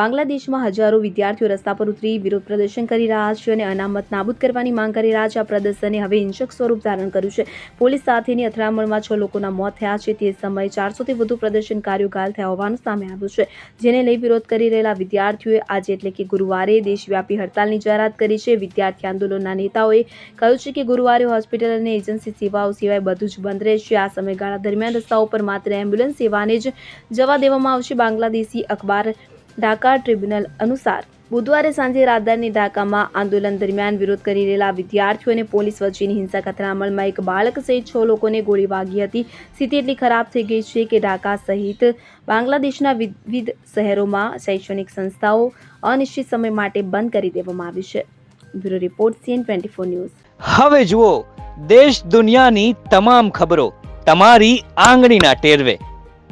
બાંગ્લાદેશમાં હજારો વિદ્યાર્થીઓ રસ્તા પર ઉતરી વિરોધ પ્રદર્શન કરી રહ્યા છે અને અનામત નાબૂદ કરવાની માંગ કરી રહ્યા છે. આ પ્રદર્શને હવે હિંસક સ્વરૂપ ધારણ કર્યું છે. પોલીસ સાથેની અથડામણમાં છ લોકોના મોત થયા છે. તે સમયે ચારસોથી વધુ પ્રદર્શનકારીઓ ઘાયલ થયા હોવાનું સામે આવ્યું છે. જેને લઈ વિરોધ કરી રહેલા વિદ્યાર્થીઓએ આજે એટલે કે ગુરુવારે દેશવ્યાપી હડતાલની જાહેરાત કરી છે. વિદ્યાર્થી આંદોલનના નેતાઓએ કહ્યું છે કે ગુરુવારે હોસ્પિટલ અને એજન્સી સેવાઓ સિવાય બધું જ બંધ રહેશે. આ સમયગાળા દરમિયાન રસ્તાઓ પર માત્ર એમ્બ્યુલન્સ સેવાને જ જવા દેવામાં આવશે. બાંગ્લાદેશી અખબાર ઢાકા ટ્રિબ્યુનલ અનુસાર બુધવારે સાંજે રાજધાની ઢાકામાં આંદોલન દરમિયાન વિરોધ કરી રહેલા વિદ્યાર્થીઓ અને પોલીસ વચ્ચેની હિંસક અથડામણમાં એક બાળક સહિત છ લોકોને ગોળી વાગી હતી. સ્થિતિ એટલી ખરાબ થઈ ગઈ છે કે ઢાકા સહિત બાંગ્લાદેશના વિવિધ શહેરોમાં શૈક્ષણિક સંસ્થાઓ અનિશ્ચિત સમય માટે બંધ કરી દેવામાં આવી છે. Bureau report CN twenty four news. હવે જુઓ, દેશ દુનિયાની તમામ ખબરો તમારી આંગળીના ટેરવે.